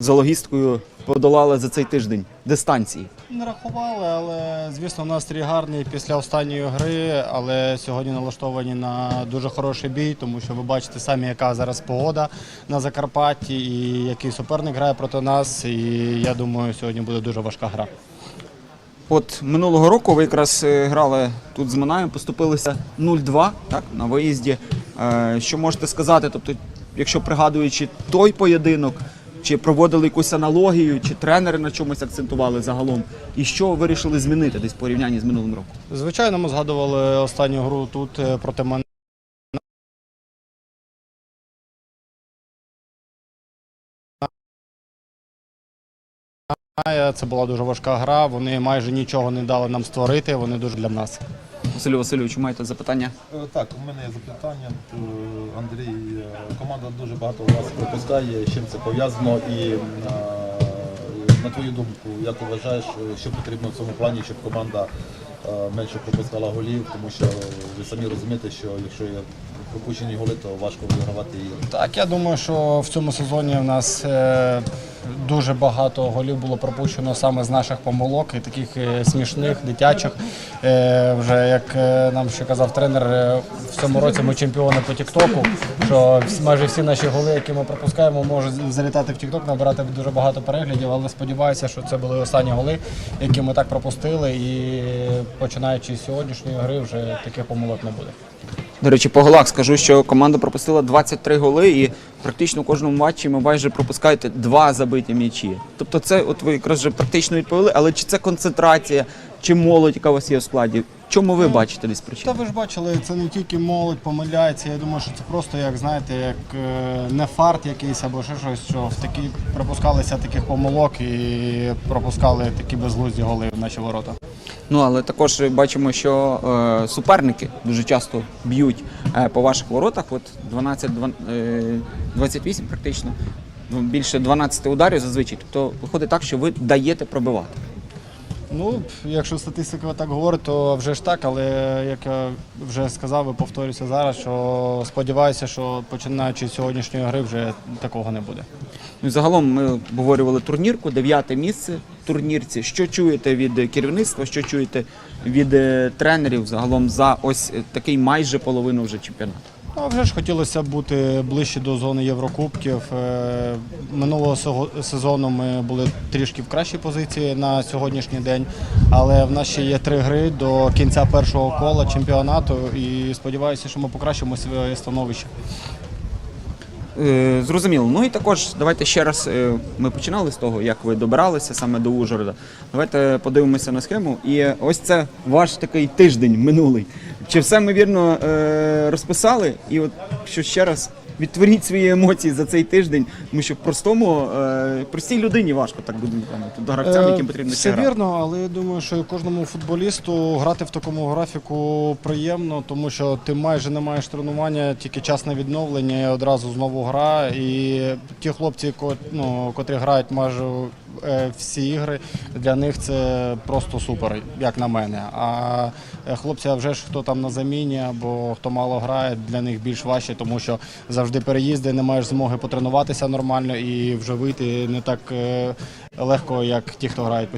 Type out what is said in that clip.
за логісткою подолали за цей тиждень дистанції? Не рахували, але звісно, настрій гарний після останньої гри. Але сьогодні налаштовані на дуже хороший бій, тому що ви бачите самі, яка зараз погода на Закарпатті, і який суперник грає проти нас. І я думаю, сьогодні буде дуже важка гра. От минулого року ви якраз е, грали тут з Минаєм, поступилися 0-2 так, на виїзді. Е, Що можете сказати? Тобто, якщо пригадуючи той поєдинок, чи проводили якусь аналогію, чи тренери на чомусь акцентували загалом, і що вирішили змінити десь в порівнянні з минулим роком? Звичайно, ми згадували останню гру тут е, проти мене. Це була дуже важка гра. Вони майже нічого не дали нам створити. Вони дуже для нас. Василю Васильовичу, маєте запитання? Е, Так, у мене є запитання. Е, Андрій, е, команда дуже багато у вас пропускає. З чим це пов'язано? І на твою думку, як ти вважаєш, що потрібно в цьому плані, щоб команда менше пропускала голів, тому що ви самі розумієте, що якщо є пропущені голи, то важко вигравати ігри. Так, я думаю, що в цьому сезоні в нас дуже багато голів було пропущено саме з наших помилок і таких е, смішних, дитячих. Е, вже як е, нам ще казав тренер, в цьому році ми чемпіони по Тіктоку. Що майже всі наші голи, які ми пропускаємо, можуть залітати в Тікток, набирати дуже багато переглядів. Але сподіваюся, що це були останні голи, які ми так пропустили. І починаючи з сьогоднішньої гри, вже таких помилок не буде. До речі, по голах скажу, що команда пропустила 23 голи, і практично у кожному матчі ми майже пропускаєте два забиті м'ячі. Тобто, це от ви якраз вже практично відповіли, але чи це концентрація, чи молодь, яка у вас є в складі? Чому ви бачите десь Та ви ж бачили, це не тільки молодь помиляється. Я думаю, що це просто як знаєте, як е, не фарт якийсь або ще щось, що в такі припускалися таких помилок і пропускали такі безглузді голи в наші ворота. Ну але також бачимо, що е, суперники дуже часто б'ють е, по ваших воротах. От 12 два- е, 28 практично. Більше 12 ударів зазвичай. Тобто виходить так, що ви даєте пробивати. Ну, якщо статистика так говорить, то вже ж так, але як я вже сказав і повторюся зараз, що сподіваюся, що починаючи з сьогоднішньої гри вже такого не буде. Ну, загалом ми обговорювали турнірку, дев'яте місце в турнірці. Що чуєте від керівництва, що чуєте від е, тренерів загалом за ось такий майже половину вже чемпіонату? А вже ж хотілося бути ближче до зони Єврокубків. Е, Минулого сезону ми були трішки в кращій позиції на сьогоднішній день, але в нас ще є три гри до кінця першого кола чемпіонату і сподіваюся, що ми покращимо своє становище. Е, Зрозуміло. Ну і також давайте ще раз. е, Ми починали з того, як ви добиралися саме до Ужгорода. Давайте подивимося на схему. І ось це ваш такий тиждень минулий. Чи все ми вірно е, розписали? І от що ще раз відтворіть свої емоції за цей тиждень, тому що простому, е, простій людині важко так буде. До гравцям, яким потрібно Е, Все грати. вірно, але я думаю, що кожному футболісту грати в такому графіку приємно, тому що ти майже не маєш тренування, тільки час на відновлення і одразу знову гра. І ті хлопці, ко- ну, котрі грають майже е, всі ігри, для них це просто супер, як на мене. А е, хлопці, а вже ж хто там на заміні або хто мало грає, для них більш важче, тому що завжди переїзди, не маєш змоги потренуватися нормально і вже вийти не так е, легко, як ті, хто грають постійно.